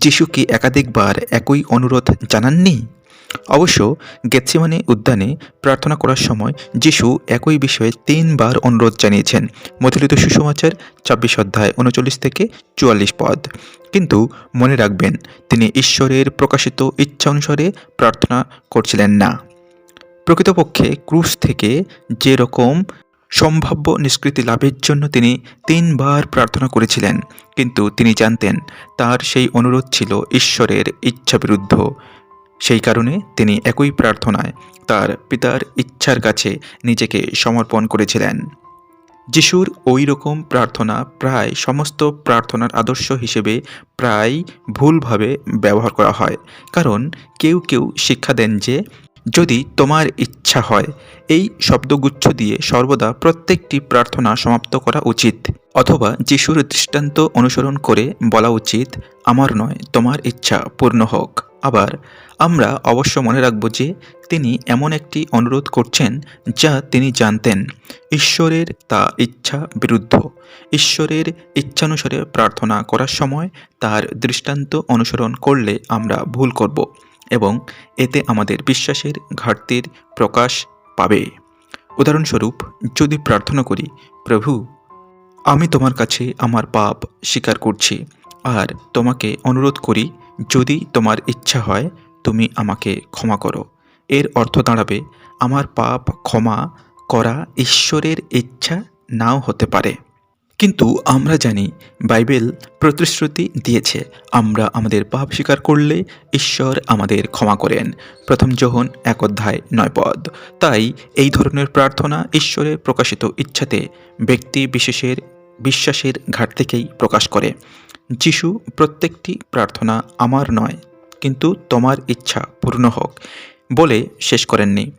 যিশু কি একাধিকবার একই অনুরোধ জানাননি? অবশ্য গেতসিমানে উদ্যানে প্রার্থনা করার সময় যিশু একই বিষয়ে তিনবার অনুরোধ জানিয়েছেন। মথিলিত সুসমাচার, ছাব্বিশ অধ্যায় উনচল্লিশ থেকে চুয়াল্লিশ পদ। কিন্তু মনে রাখবেন, তিনি ঈশ্বরের প্রকাশিত ইচ্ছা অনুসারে প্রার্থনা করছিলেন না। প্রকৃতপক্ষে ক্রুশ থেকে যেরকম সম্ভাব্য নিষ্কৃতি লাভের জন্য তিনি তিনবার প্রার্থনা করেছিলেন। কিন্তু তিনি জানতেন, তার সেই অনুরোধ ছিল ঈশ্বরের ইচ্ছা বিরুদ্ধ সেই কারণে তিনি একই প্রার্থনায় তার পিতার ইচ্ছার কাছে নিজেকে সমর্পণ করেছিলেন। যিশুর ওই রকম প্রার্থনা প্রায় সমস্ত প্রার্থনার আদর্শ হিসেবে প্রায় ভুলভাবে ব্যবহার করা হয়। কারণ কেউ কেউ শিক্ষা দেন যে যদি তোমার ইচ্ছা হয়, এই শব্দগুচ্ছ দিয়ে সর্বদা প্রত্যেকটি প্রার্থনা সমাপ্ত করা উচিত, অথবা যিশুর দৃষ্টান্ত অনুসরণ করে বলা উচিত, আমার নয়, তোমার ইচ্ছা পূর্ণ হোক। আবার, আমরা অবশ্য মনে রাখব যে তিনি এমন একটি অনুরোধ করছেন যা তিনি জানতেন। ঈশ্বরের তা ইচ্ছা বিরুদ্ধ। ঈশ্বরের ইচ্ছানুসারে প্রার্থনা করার সময় তার দৃষ্টান্ত অনুসরণ করলে আমরা ভুল করব। এবং এতে আমাদের বিশ্বাসের ঘাটতির প্রকাশ পাবে। উদাহরণস্বরূপ, যদি প্রার্থনা করি, প্রভু, আমি তোমার কাছে আমার পাপ স্বীকার করছি, আর তোমাকে অনুরোধ করি, যদি তোমার ইচ্ছা হয়, তুমি আমাকে ক্ষমা করো। এর অর্থ দাঁড়াবে, আমার পাপ ক্ষমা করা ঈশ্বরের ইচ্ছা নাও হতে পারে। কিন্তু আমরা জানি বাইবেল প্রতিশ্রুতি দিয়েছে, আমরা আমাদের পাপ স্বীকার করলে ঈশ্বর আমাদের ক্ষমা করেন। প্রথম যোহন এক অধ্যায় নয় পদ। তাই এই ধরনের প্রার্থনা ঈশ্বরের প্রকাশিত ইচ্ছাতে ব্যক্তি বিশেষের, বিশ্বাসের ঘাট থেকেই প্রকাশ করে। যিশু, প্রত্যেকটি প্রার্থনা আমার নয়, কিন্তু তোমার ইচ্ছা পূর্ণ হোক বলে শেষ করেননি।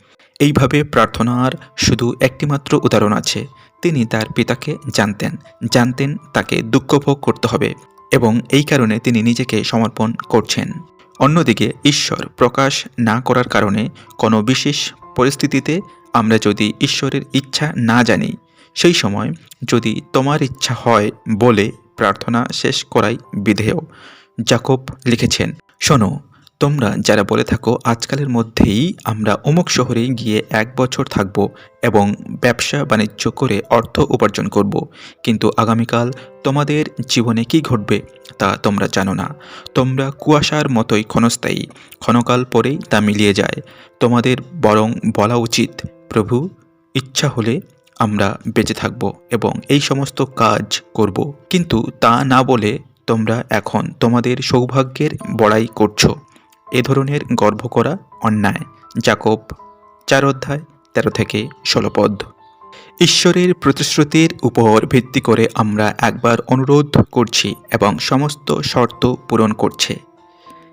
এইভাবে প্রার্থনার শুধু একটিমাত্র উদাহরণ আছে। তিনি তার পিতাকে জানতেন জানতেন তাকে দুঃখ ভোগ করতে হবে এবং এই কারণে তিনি নিজেকে সমর্পণ করছেন। অন্যদিকে ঈশ্বর প্রকাশ না করার কারণে কোনো বিশেষ পরিস্থিতিতে আমরা যদি ঈশ্বরের ইচ্ছা না জানি, সেই সময় যদি তোমার ইচ্ছা হয় বলে প্রার্থনা শেষ করাই বিধেয়। জাকব লিখেছেন, শোনো তোমরা যারা বলে থাকো, আজকালের মধ্যেই আমরা অমুক শহরে গিয়ে এক বছর থাকব এবং ব্যবসা বাণিজ্য করে অর্থ উপার্জন করব। কিন্তু আগামীকাল তোমাদের জীবনে কি ঘটবে তা তোমরা জানো না। তোমরা কুয়াশার মতোই ক্ষণস্থায়ী, ক্ষণকাল পরেই তা মিলিয়ে যায়। তোমাদের বরং বলা উচিত, প্রভু, ইচ্ছা হলে আমরা বেঁচে থাকব এবং এই সমস্ত কাজ করব। কিন্তু তা না বলে তোমরা এখন তোমাদের সৌভাগ্যের বড়াই করছ। এ ধরনের গর্ব করা অন্যায়। জাকব, চার অধ্যায়, তেরো থেকে ষোলো পদ। ঈশ্বরের প্রতিশ্রুতির উপর ভিত্তি করে আমরা একবার অনুরোধ করছি এবং সমস্ত শর্ত পূরণ করছে।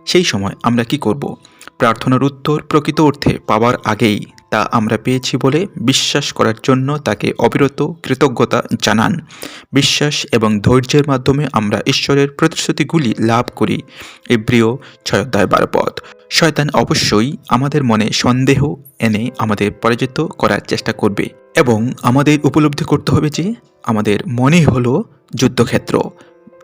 সেই সময় আমরা কি করব? প্রার্থনার উত্তর প্রকৃত অর্থে পাওয়ার আগেই তা আমরা পেয়েছি বলে বিশ্বাস করার জন্য তাকে অবিরত কৃতজ্ঞতা জানান। বিশ্বাস এবং ধৈর্যের মাধ্যমে আমরা ঈশ্বরের প্রতিশ্রুতিগুলি লাভ করি। এব্রিয় ছয় অধ্যায় বারো পদ শয়তান অবশ্যই আমাদের মনে সন্দেহ এনে আমাদের পরাজিত করার চেষ্টা করবে এবং আমাদের উপলব্ধি করতে হবে যে আমাদের মনে হলো যুদ্ধক্ষেত্র।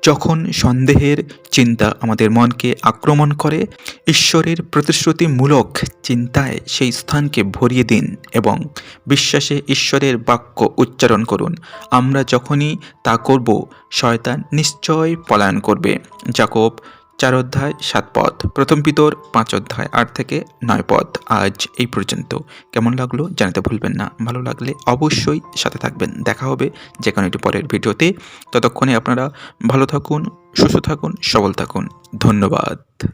যখন সন্দেহের চিন্তা আমাদের মনকে আক্রমণ করে, ঈশ্বরের প্রতিশ্রুতিমূলক চিন্তায় সেই স্থানকে ভরিয়ে দিন এবং বিশ্বাসে ঈশ্বরের বাক্য উচ্চারণ করুন। আমরা যখনই তা করব, শয়তান নিশ্চয় পলায়ন করবে। জাকব চার অধ্যায়, সাত পদ। প্রথম পিতর, পাঁচ অধ্যায়, আট থেকে নয় পদ। আজ এই পর্যন্ত। কেমন লাগল জানাতে ভুলবেন না। ভালো লাগলে অবশ্যই সাথে থাকবেন। দেখা হবে যে কোনো একটি পরের ভিডিওতে। ততক্ষণে আপনারা ভালো থাকুন, সুস্থ থাকুন, সবল থাকুন। ধন্যবাদ।